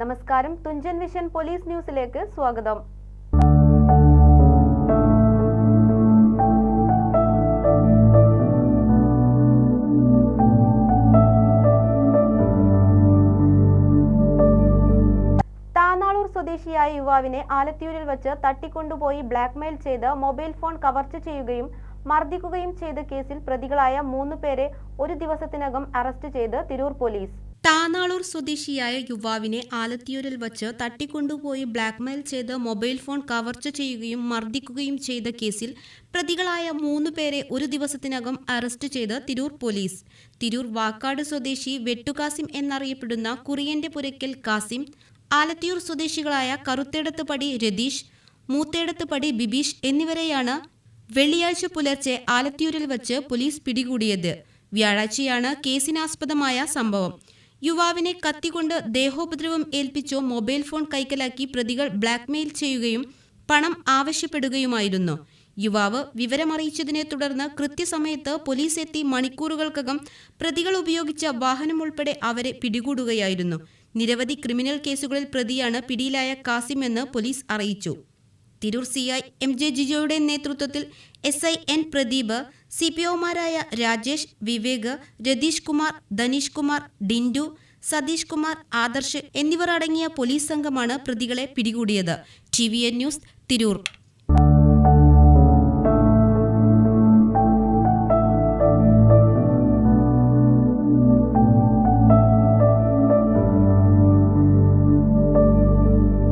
നമസ്കാരം. Thunchan vision police ന്യൂസിലേക്ക് സ്വാഗതം. സ്വദേശിയായ യുവാവിനെ ആലത്തിയൂരിൽ വെച്ച് തട്ടിക്കൊണ്ടുപോയി ബ്ലാക്ക്മെയിൽ ചെയ്ത് മൊബൈൽ ഫോൺ കവർച്ച ചെയ്യുകയും മർദ്ദിക്കുകയും ചെയ്ത കേസിൽ പ്രതികളായ മൂന്ന് പേരെ ഒരു ദിവസത്തിനകം അറസ്റ്റ് ചെയ്ത് തിരൂർ പോലീസ്. താനാളൂർ സ്വദേശിയായ യുവാവിനെ ആലത്തിയൂരിൽ വച്ച് തട്ടിക്കൊണ്ടുപോയി ബ്ലാക്ക്മെയിൽ ചെയ്ത് മൊബൈൽ ഫോൺ കവർച്ച ചെയ്യുകയും മർദ്ദിക്കുകയും ചെയ്ത കേസിൽ പ്രതികളായ മൂന്ന് പേരെ ഒരു ദിവസത്തിനകം അറസ്റ്റ് ചെയ്ത് തിരൂർ പോലീസ്. തിരൂർ വാക്കാട് സ്വദേശി വെട്ടുകാസിം എന്നറിയപ്പെടുന്ന കുറിയന്റെ പുരയ്ക്കൽ കാസിം ആലത്തിയൂർ സ്വദേശികളായ കറുത്തേടത്ത് പടി രതീഷ് മൂത്തേടത്ത് പടി ബിബീഷ് എന്നിവരെയാണ് വെള്ളിയാഴ്ച പുലർച്ചെ ആലത്തിയൂരിൽ വച്ച് പോലീസ് പിടികൂടിയത്. വ്യാഴാഴ്ചയാണ് കേസിനാസ്പദമായ സംഭവം. യുവാവിനെ കത്തിക്കൊണ്ട് ദേഹോപദ്രവം ഏൽപ്പിച്ചോ മൊബൈൽ ഫോൺ കൈക്കലാക്കി പ്രതികൾ ബ്ലാക്ക്മെയിൽ ചെയ്യുകയും പണം ആവശ്യപ്പെടുകയുമായിരുന്നു. യുവാവ് വിവരമറിയിച്ചതിനെ തുടർന്ന് കൃത്യസമയത്ത് പോലീസ് എത്തി മണിക്കൂറുകൾക്കകം പ്രതികൾ ഉപയോഗിച്ച വാഹനം ഉൾപ്പെടെ അവരെ പിടികൂടുകയായിരുന്നു. നിരവധി ക്രിമിനൽ കേസുകളിൽ പ്രതിയാണ് പിടിയിലായ കാസിം എന്ന് പോലീസ് അറിയിച്ചു. Tirur C I M J ജിജോയുടെ നേതൃത്വത്തിൽ S I N Pradeep C P ഒമാരായ Rajesh Vivek Ratheesh Kumar Dhaneesh Kumar Dindu Satheesh Kumar Adarsh എന്നിവർ അടങ്ങിയ പോലീസ് സംഘമാണ് പ്രതികളെ പിടികൂടിയത്. T V N news Tirur.